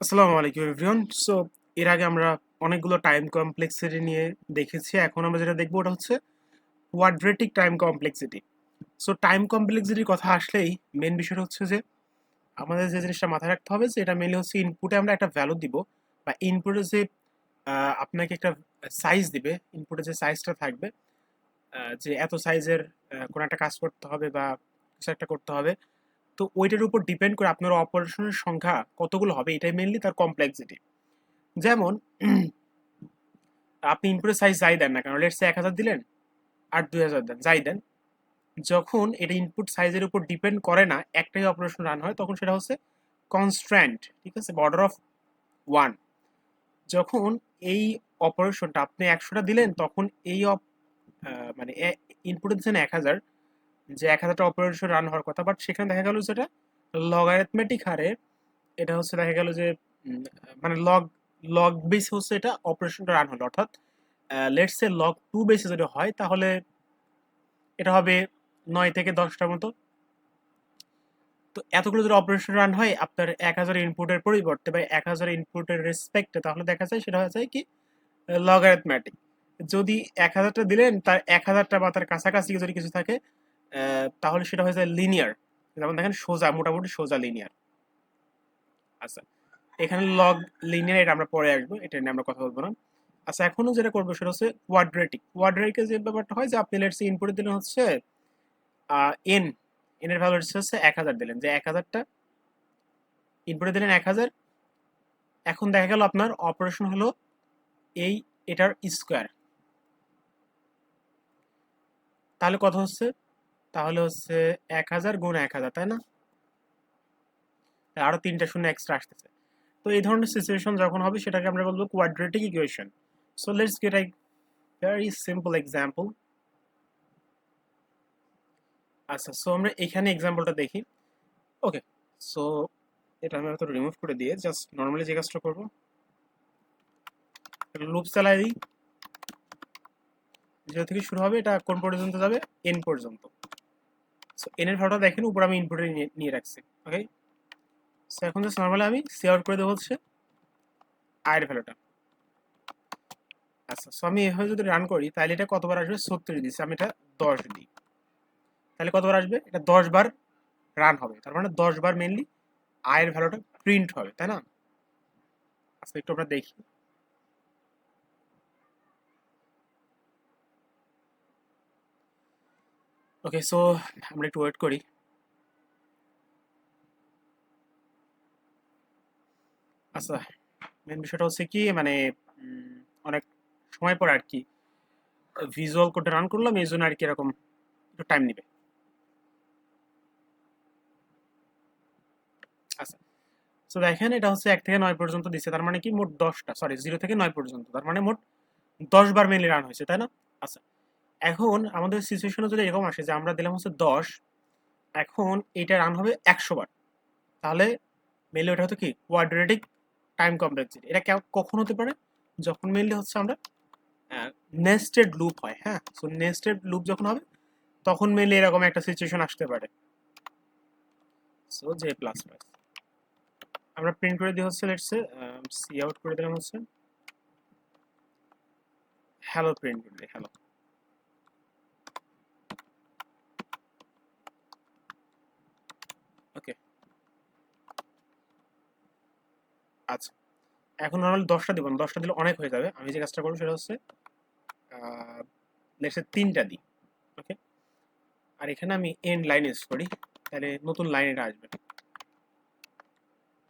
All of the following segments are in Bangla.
আসসালামু আলাইকুম এভরিওয়ান সো এর আগে আমরা অনেকগুলো টাইম কমপ্লেক্সিটি নিয়ে দেখেছি। এখন আমরা যেটা দেখব ওটা হচ্ছে quadratic time complexity so time কমপ্লেক্সিটির কথা আসলেই মেন বিষয়টা হচ্ছে যে, আমাদের যে জিনিসটা মাথায় রাখতে হবে যে এটা মেনলি হচ্ছে ইনপুটে আমরা একটা ভ্যালু দিব বা ইনপুটে যে আপনাকে একটা সাইজ দিবে ইনপুটে যে সাইজটা থাকবে যে এত সাইজের কোনো একটা কাজ করতে হবে বা কিছু একটা করতে হবে তো ওইটার উপর ডিপেন্ড করে আপনার অপারেশনের সংখ্যা কতগুলো হবে, এটাই মেনলি তার কমপ্লেক্সিটি যেমন, আপনি ইনপুটের সাইজ যাই দেন না কারণ লেটসে এক হাজার দিলেন আর দুই হাজার দেন, যাই দেন, যখন এটা ইনপুট সাইজের উপর ডিপেন্ড করে না, একটাই অপারেশন রান হয়, তখন সেটা হচ্ছে কনস্ট্যান্ট ঠিক আছে? বর্ডার অফ ওয়ান যখন এই অপারেশনটা আপনি একশোটা দিলেন, তখন এই মানে ইনপুটে দিচ্ছেন এক হাজার যে এক হাজারটা অপারেশন রান হওয়ার কথা বাট সেখানে দেখা গেল যেটা লগারিথমেটিক হারে এটা হচ্ছে দেখা গেল যে মানে লগ লগ বেস হচ্ছে এটা অপারেশনটা রান হলো। অর্থাৎ লেটস লগ টু বেসে যদি হয়, তাহলে এটা হবে নয় থেকে দশটার মতো। তো এতগুলো যদি অপারেশন রান হয়, আপনার এক হাজার ইনপুটের পরিবর্তে বা এক হাজার ইনপুটের রেসপেক্টে তাহলে দেখা যায় সেটা হয়ে যায় কি লগারিথমেটিক যদি এক হাজারটা দিলেন, তার এক হাজারটা বা তার কাছাকাছি যদি কিছু থাকে তাহলে সেটা হয়ে যায় লিনিয়ার যেমন দেখেন সোজা, মোটামুটি সোজা লিনিয়ার আচ্ছা এখানে লগ লিনিয়ার এটা আমরা পরে আসব, এটা নিয়ে আমরা কথা বলব না। আচ্ছা এখনও যেটা করব সেটা হচ্ছে কোয়াড্রেটিক কোয়াড্রেটিকের যে ব্যাপারটা হয় যে, আপনি লেটস ইনপুটে দিলেন হচ্ছে এন এন এর ভ্যালু হচ্ছে এক হাজার দিলেন। যে এক হাজারটা ইনপুটে দিলেন এক হাজার, এখন দেখা গেল আপনার অপারেশন হলো এই এটার স্কোয়ার তাহলে কথা হচ্ছে তাহলে হচ্ছে এক হাজার গুণ এক হাজার, তাই না? আরও তিনটা শূন্য এক্সট্রা আসতেছে। তো এই ধরনের সিচুয়েশন যখন হবে, সেটাকে আমরা বলব quadratic equation so let's get I very simple example আচ্ছা সো আমরা এখানে এক্সাম্পলটা দেখি। ওকে সো এটা আমি হয়তো রিমুভ করে দিয়ে জাস্ট নর্মালি যে কাজটা করব লুপ চালাই দিই। জিরো থেকে শুরু হবে, এটা কোন পর্যন্ত যাবে? এন পর্যন্ত। এন এর দেখেন, উপর আমি ইনপুটে নিয়ে রাখছি ওকে সো এখন জাস্ট নর্মালি আমি সি আউট করে দেবো হচ্ছে আয়ের ভ্যালুটা আচ্ছা সো আমি এভাবে যদি রান করি, তাহলে এটা কতবার আসবে? সত্তর দিচ্ছি, আমি এটা দশ দিই। তাহলে কতবার আসবে? এটা দশ বার রান হবে, তার মানে দশ বার মেনলি আয়ের ভ্যালুটা প্রিন্ট হবে, তাই না? আচ্ছা একটু আমরা দেখি। ওকে সো আমরা একটু ওয়েট করি। আচ্ছা মেন বিষয়টা হচ্ছে কি মানে অনেক সময় পর আর কি ভিজুয়াল কোডে রান করলাম, এই জন্য আর কি এরকম একটু টাইম নেবে। আচ্ছা তো দেখেন এটা হচ্ছে এক থেকে নয় পর্যন্ত দিচ্ছে তার মানে কি মোট দশটা সরি জিরো থেকে নয় পর্যন্ত, তার মানে মোট দশ বার মেনলি রান হয়েছে, তাই না? আচ্ছা এখন আমাদের সিচুয়েশনে যদি এরকম আসে যে আমরা দিলাম হচ্ছে দশ, এখন এটা রান হবে একশো বার। তাহলে মেনলি ওটা হতো কি? কোয়াড্রেটিক টাইম কমপ্লেক্সিটি এটা কখন হতে পারে? যখন মেনলি হচ্ছে আমরা নেস্টেড লুপ হয় হ্যাঁ? সো নেস্টেড লুপ যখন হবে, তখন মেনলি এরকম একটা সিচুয়েশন আসতে পারে। সো জে প্লাস প্লাস আমরা প্রিন্ট করে দিয়ে হচ্ছে লেটসে সি আউট করে দিলাম হচ্ছে। হ্যালো প্রিন্ট করে দিই হ্যালো ওকে আচ্ছা। এখন নর্মালি দশটা দিব না দশটা দিলে অনেক হয়ে যাবে। আমি যে কাজটা করব সেটা হচ্ছে লেটসে তিনটা দিই ওকে আর এখানে আমি এন্ড লাইন ইউজ করি তাহলে নতুন লাইন এটা আসবে।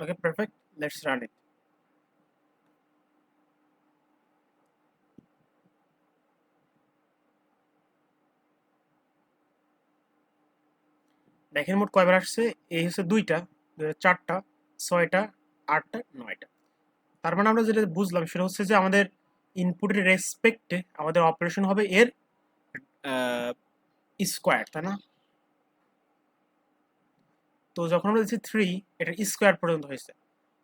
Okay perfect let's run it দেখেন মোট কয়বার আসছে? এই হচ্ছে দুইটা, চারটা ছয়টা আটটা, নয়টা। তার মানে আমরা যেটা বুঝলাম সেটা হচ্ছে যে আমাদের ইনপুটের রেসপেক্টে আমাদের অপারেশন হবে এর স্কোয়ার তাই না? তো যখন আমরা দিচ্ছি থ্রি এটা স্কোয়ার পর্যন্ত হয়েছে।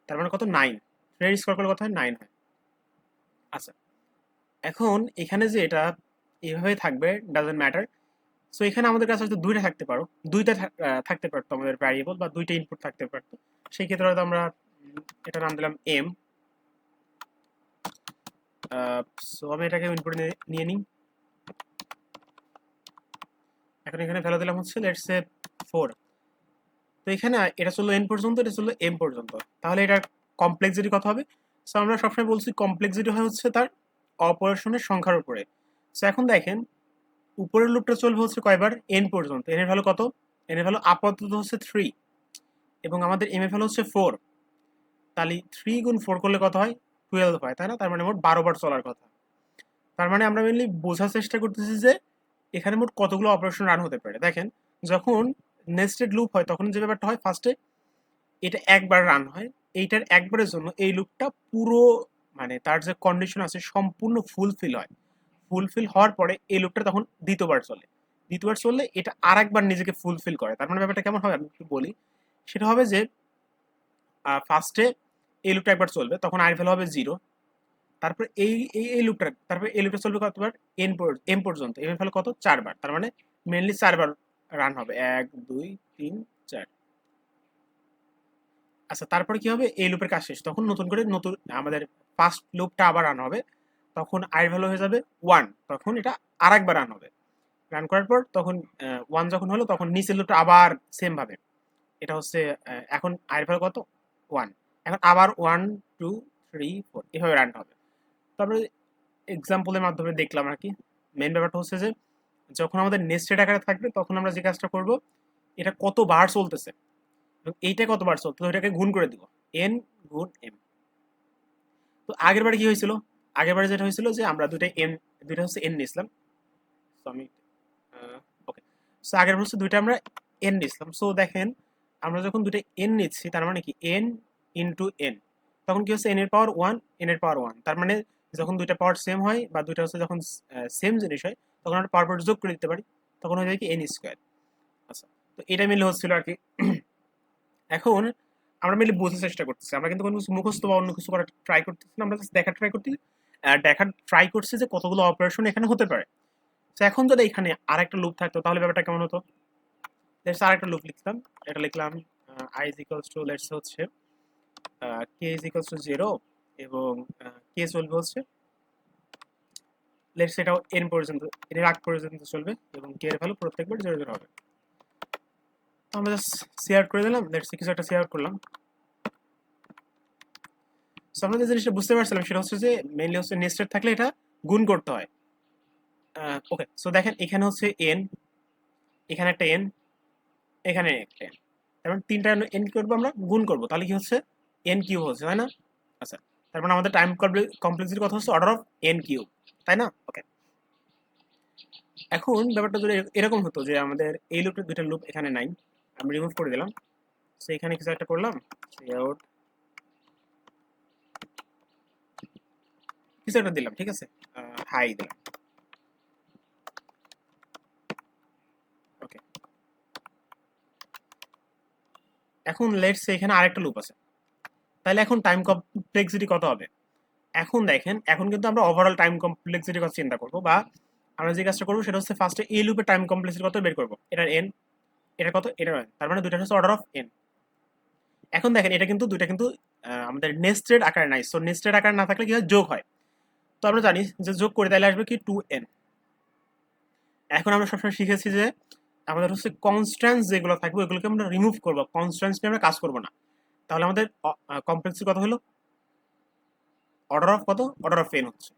তার মানে কত? নাইন থ্রি স্কোয়ার করলে কত হয়? নাইন হয়। আচ্ছা। এখন এখানে যে এটা এইভাবে থাকবে ডাজেন্ট ম্যাটার সো এখানে আমাদের কাছে হয়তো দুইটা থাকতে পারো। দুইটা থাকতে পারতো আমাদের ভ্যারিয়েবল বা দুইটা ইনপুট থাকতে পারতো। সেই ক্ষেত্রে হয়তো আমরা এটা নাম দিলাম এম সো আমি এটাকে ইনপুট নিয়ে নিই। এখন এখানে ফেলে দিলাম হচ্ছে লেটস সে ফোর তো এখানে এটা চলল এন পর্যন্ত, এটা চলল এম পর্যন্ত। তাহলে এটা কমপ্লেক্সিটি কত হবে? সো আমরা সবসময় বলছি কমপ্লেক্সিটি হয় হচ্ছে তার অপারেশনের সংখ্যার উপরে। সো এখন দেখেন, উপরের লুপটা চলবে হচ্ছে কয়বার? এন পর্যন্ত। এন এর ভ্যালু কত? এন এর ভ্যালু আপাতত হচ্ছে থ্রি এবং আমাদের এম এর ভ্যালু হচ্ছে ফোর তাহলে থ্রি গুণ ফোর করলে কত হয়? টুয়েলভ হয়, তাই না? তার মানে মোট বারো বার চলার কথা। তার মানে আমরা মেনলি বোঝার চেষ্টা করতেছি যে এখানে মোট কতগুলো অপারেশন রান হতে পারে। দেখেন, যখন নেস্টেড লুপ হয়, তখন যে ব্যাপারটা হয় ফার্স্টে এটা একবার রান হয়। এইটার একবারের জন্য এই লুপটা পুরো মানে তার যে কন্ডিশন আছে, সম্পূর্ণ ফুলফিল হয়। ফুলফিল হওয়ার পরে এই লুপটা তখন দ্বিতীয়বার চলে। দ্বিতীয়বার চললে এটা আর একবার নিজেকে ফুলফিল করে। তার মানে ব্যাপারটা কেমন হবে? আমি একটু বলি। সেটা হবে যে ফার্স্টে এই লুপটা একবার চলবে, তখন আই ভ্যালু হবে জিরো তারপর এই এই লুপটা তারপর এই লুপটা চলবে কতবার এন এম পর্যন্ত। এম ভ্যালু কত? চারবার তার মানে মেনলি চারবার রান হবে। এক, দুই, তিন, চার। আচ্ছা তারপরে কি হবে? এই লুপের কাজ শেষ। তখন নতুন করে নতুন, আমাদের ফার্স্ট লুপটা আবার রান হবে। তখন আই ভ্যালু হয়ে যাবে ওয়ান তখন এটা আর একবার রান হবে। রান করার পর তখন ওয়ান যখন হলো, তখন নিচের লুপটা আবার সেম ভাবে। এটা হচ্ছে এখন আই ভ্যালু কত? ওয়ান এখন আবার ওয়ান টু থ্রি ফোর এভাবে রান হবে। তারপরে এক্সাম্পলের মাধ্যমে দেখলাম আর কি। মেন ব্যাপারটা হচ্ছে যে, যখন আমাদের নেস্টেড আকারে থাকবে, তখন আমরা যে কাজটা করব, এটা কতবার চলতেছে? এবং এইটা কতবার চলতে ওইটাকে গুণ করে দিব। এন গুণ এম তো আগের বারে কি হয়েছিল? আগের বারে যেটা হয়েছিল যে, আমরা দুইটা এন দুইটা হচ্ছে এন নিয়েছিলাম। সো আমি ওকে সো আগের হচ্ছে দুইটা আমরা এন নিয়েছিলাম। সো দেখেন, আমরা যখন দুইটা এন নিচ্ছি, তার মানে কি? এন ইন্টু এন তখন কি হচ্ছে? এন এর পাওয়ার ওয়ান এন এর পাওয়ার ওয়ান তার মানে যখন দুইটা পাওয়ার সেম হয় বা দুইটা হচ্ছে যখন সেম জিনিস হয়, তখন আমরা পাওয়ার পাওয়ার যোগ করে দিতে পারি। তখন হয়ে যায় কি? এন স্কোয়ার আচ্ছা তো এটা মিলে হচ্ছিল আর কি। এখন আমরা মিলে বোঝার চেষ্টা করতেছি। আমরা কিন্তু কোনো কিছু মুখস্থ বা অন্য কিছু করার ট্রাই করতেছি না। আমরা দেখার ট্রাই করতে দেখার ট্রাই করছি যে কতগুলো অপারেশন এখানে হতে পারে। তো এখন যদি এখানে আর একটা লুপ থাকতো, তাহলে ব্যাপারটা কেমন হতো? লেটস আর একটা লুপ লিখলাম এটা লিখলাম I is equals to let's হচ্ছে K is equals to zero এবং কে চলবে হচ্ছে লেটস এটাও এন পর্যন্ত, এর আগ পর্যন্ত চলবে এবং কে এর ভ্যালু প্রত্যেকবার জিরো জিরো হবে। আমরা জাস্ট শেয়ার করে দিলাম লেটস কিছু একটা শেয়ার করলাম। সো আমরা যে জিনিসটা বুঝতে পারছিলাম সেটা হচ্ছে যে মেইনলি হচ্ছে নেস্টেড থাকলে এটা গুণ করতে হয়। ওকে সো দেখেন এখানে হচ্ছে এন এখানে একটা এন এখানে একটা এন তার মানে তিনটা এন করব আমরা? গুণ করব। তাহলে কি হচ্ছে? এন কিউব হচ্ছে, তাই না? আচ্ছা তার মানে আমাদের টাইম কমপ্লেক্সিটির কথা হচ্ছে অর্ডার অফ এন কিউব তাই না? ওকে এখন ব্যাপারটা যদি এরকম হতো যে আমাদের এই লুপটা দুইটা লুপ এখানে নাই, আমি রিমুভ করে দিলাম সো এখানে কিছু একটা করলাম আউট কিছু একটা দিলাম, ঠিক আছে? হাই দিলাম। ওকে এখন লেটস এখানে আরেকটা লুপ আছে। তাহলে এখন টাইম কমপ্লেক্সিটি কত হবে? এখন দেখেন, এখন কিন্তু আমরা ওভারঅল টাইম কমপ্লেক্সিটির কথা চিন্তা করব বা আমরা যে কাজটা করব সেটা হচ্ছে ফার্স্টে এই লুপের টাইম কমপ্লেক্সিটি কত বের করব? এটার এন এটা কত? এটা তার মানে দুইটা হচ্ছে অর্ডার অফ এন এখন দেখেন, এটা কিন্তু, দুইটা কিন্তু আমাদের নেস্টেড আকারে নাই। সো নেস্টেড আকারে না থাকলে কি হয়? যোগ হয়। তো আমরা জানি যে যোগ করে তাহলে আসবে কি? টু এন এখন আমরা সবসময় শিখেছি যে আমাদের হচ্ছে কনস্ট্যান্স যেগুলো থাকবে ওইগুলোকে আমরা রিমুভ করব। কনস্ট্যান্স নিয়ে আমরা কাজ করব না। তাহলে আমাদের কমপ্লেক্সের কথা হলো? অর্ডার অফ কত? অর্ডার অফ এন হচ্ছে।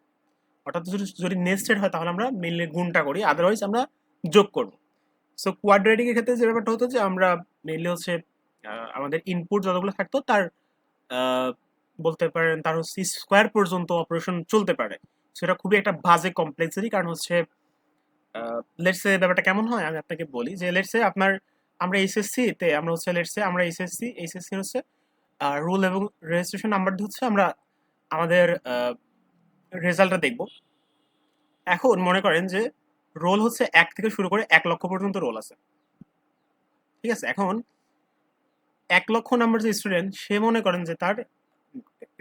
অর্থাৎ যদি যদি নেস্টেড হয়, তাহলে আমরা মেনলি গুণটা করি। আদারওয়াইজ আমরা যোগ করব। সো কোয়াড্রেটিকের ক্ষেত্রে যে ব্যাপারটা হতো যে, আমরা মেনলি হচ্ছে আমাদের ইনপুট যতগুলো থাকতো, তার বলতে পারেন, তার হচ্ছে স্কোয়ার পর্যন্ত অপারেশন চলতে পারে। সেটা খুবই একটা বাজে কমপ্লেক্সিটি কারণ হচ্ছে লেটসে ব্যাপারটা কেমন হয়, আমি আপনাকে বলি যে লেটসে আপনার, আমরা এসএসসি তে, আমরা হচ্ছে লেটসে আমরা এসএসসি এসএসসি হচ্ছে রুল এবং রেজিস্ট্রেশন নাম্বার হচ্ছে আমরা আমাদের রেজাল্টটা দেখব। এখন মনে করেন যে রোল হচ্ছে এক থেকে শুরু করে এক লক্ষ পর্যন্ত রোল আছে। ঠিক আছে? এখন এক লক্ষ নাম্বার যে স্টুডেন্ট সে মনে করেন যে তার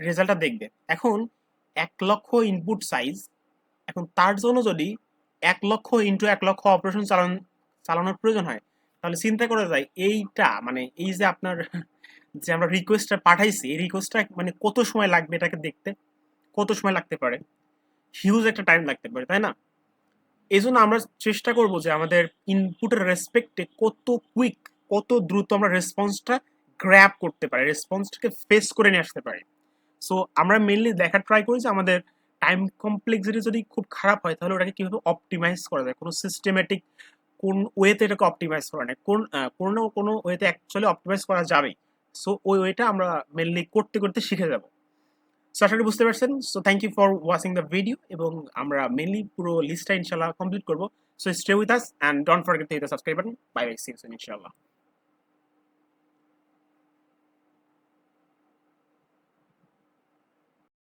রেজাল্টটা দেখবে। এখন এক লক্ষ ইনপুট সাইজ এখন তার জন্য যদি এক লক্ষ ইন্টু এক লক্ষ অপারেশন চালান, চালানোর প্রয়োজন হয়, তাহলে চিন্তা করা যায় এইটা মানে এই যে আপনার যে আমরা রিকোয়েস্টটা পাঠাইছি, এই রিকোয়েস্টটা মানে কত সময় লাগবে এটাকে দেখতে? কত সময় লাগতে পারে? হিউজ একটা টাইম লাগতে পারে, তাই না? এই জন্য আমরা চেষ্টা করব যে আমাদের ইনপুটের রেসপেক্টে কত কুইক কত দ্রুত আমরা রেসপন্সটা গ্র্যাব করতে পারি রেসপন্সটাকে ফেস করে নিয়ে আসতে পারি। সো আমরা মেনলি দেখার ট্রাই করি যে আমাদের টাইম কমপ্লেক্সিটি যদি খুব খারাপ হয়, তাহলে ওটাকে কীভাবে অপটিমাইজ করা যায়? কোনো সিস্টেমেটিক কোন ওয়েতে এটাকে অপটিমাইজ করা নেই কোন কোনো না কোনো ওয়েতে অ্যাকচুয়ালি অপটিমাইজ করা যাবেই। সো ওই ওয়েটা আমরা মেনলি করতে করতে শিখে যাব। সো আশা করি বুঝতে পারছেন। So thank you for watching the video এবং আমরা মেনলি পুরো লিস্টটা ইনশাল্লাহ কমপ্লিট করব। So stay with us and don't forget to hit the subscribe button bye bye see ইনশাল্লাহ